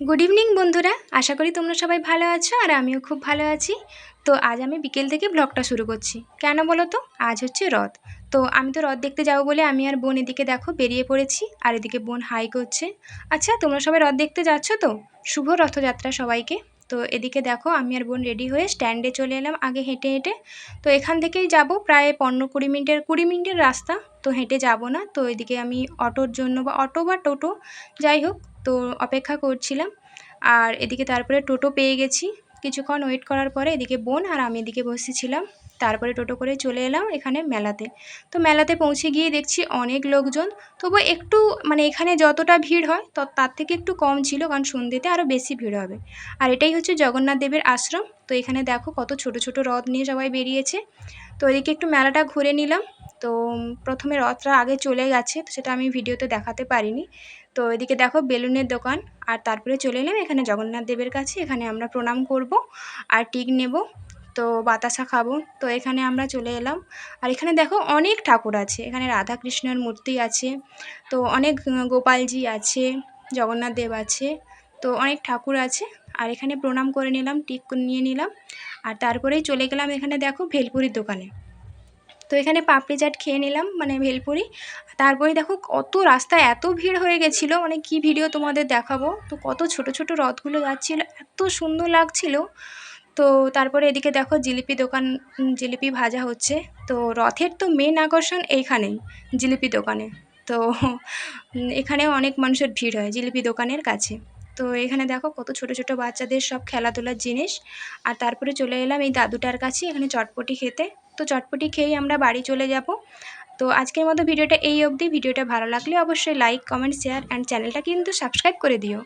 Good evening বন্ধুরা। আশা করি তোমরা সবাই ভালো আছো আর আমিও খুব ভালো আছি। তো আজ আমি বিকেল থেকে ব্লগটা শুরু করছি। কেন বলো তো? আজ হচ্ছে রথ। তো আমি তো রথ দেখতে যাব বলে আমি আর বোন এদিকে দেখো বেরিয়ে পড়েছি আর এদিকে বোন হাই করছে। আচ্ছা তোমরা সবাই রথ দেখতে যাচ্ছ তো? শুভ রথযাত্রা সবাইকে। তো এদিকে দেখো আমি আর বোন রেডি হয়ে স্ট্যান্ডে চলে এলাম আগে হেঁটে হেঁটে। তো এখান থেকেই যাব প্রায় পনেরো কুড়ি মিনিটের কুড়ি মিনিটের রাস্তা। তো হেঁটে যাব না। তো এদিকে আমি অটোর জন্য বা অটো বা টোটো, যাই হোক তো অপেক্ষা করছিলাম। আর এদিকে তারপরে টোটো পেয়ে গেছি। কিছুক্ষণ ওয়েট করার পরে এদিকে বোন আর আমি এদিকে বসেছিলাম। তারপরে টোটো করে চলে এলাম এখানে মেলাতে। তো মেলাতে পৌঁছে গিয়ে দেখছি অনেক লোকজন। তবু একটু মানে এখানে যতটা ভিড় হয় তো তার থেকে একটু কম ছিল কারণ সন্ধ্যেতে আরও বেশি ভিড় হবে। আর এটাই হচ্ছে জগন্নাথ দেবের আশ্রম। তো এখানে দেখো কত ছোট ছোট রথ নিয়ে সবাই বেরিয়েছে। তো এদিকে একটু মেলাটা ঘুরে নিলাম। তো প্রথমে রথটা আগে চলে গেছে, তো সেটা আমি ভিডিওতে দেখাতে পারিনি। তো এদিকে দেখো বেলুনের দোকান, আর তারপরে চলে এলাম এখানে জগন্নাথ দেবের কাছে, এখানে আমরা প্রণাম করব আর টিক নেব, তো বাতাসা খাব। তো এখানে আমরা চলে এলাম, আর এখানে দেখো অনেক ঠাকুর আছে, এখানে রাধা কৃষ্ণের মূর্তি আছে, তো অনেক গোপালজি আছে, জগন্নাথ দেব আছে, তো অনেক ঠাকুর আছে। আর এখানে প্রণাম করে নিলাম, টিক নিয়ে নিলাম, আর তারপরেই চলে গেলাম এখানে দেখো ভেলপুরির দোকানে। তো এখানে পাপড়ি চাট খেয়ে নিলাম মানে ভেলপুরি। তারপরে দেখো কত রাস্তায় এত ভিড় হয়ে গেছিল মানে কি ভিডিও তোমাদের দেখাবো? তো কত ছোট ছোট রথগুলো যাচ্ছিল, এত সুন্দর লাগছিল। তো তারপরে এদিকে দেখো জিলিপি দোকান জিলিপি ভাজা হচ্ছে। তো রথের তো মেন আকর্ষণ এইখানেই, জিলিপি দোকানে। তো এখানেও অনেক মানুষের ভিড় হয় জিলিপি দোকানের কাছে। তো এখানে দেখো কত ছোট ছোট বাচ্চাদের সব খেলাধুলার জিনিস। আর তারপরে চলে এলাম এই দাদুটার কাছে, এখানে চটপটি খেতে। তো চটপটি খেয়েই আমরা বাড়ি চলে যাব। তো আজকের মতো ভিডিওটা এই অবধি। ভিডিওটা ভালো লাগলে অবশ্যই লাইক কমেন্ট শেয়ার অ্যান্ড চ্যানেলটা কিন্তু সাবস্ক্রাইব করে দিও।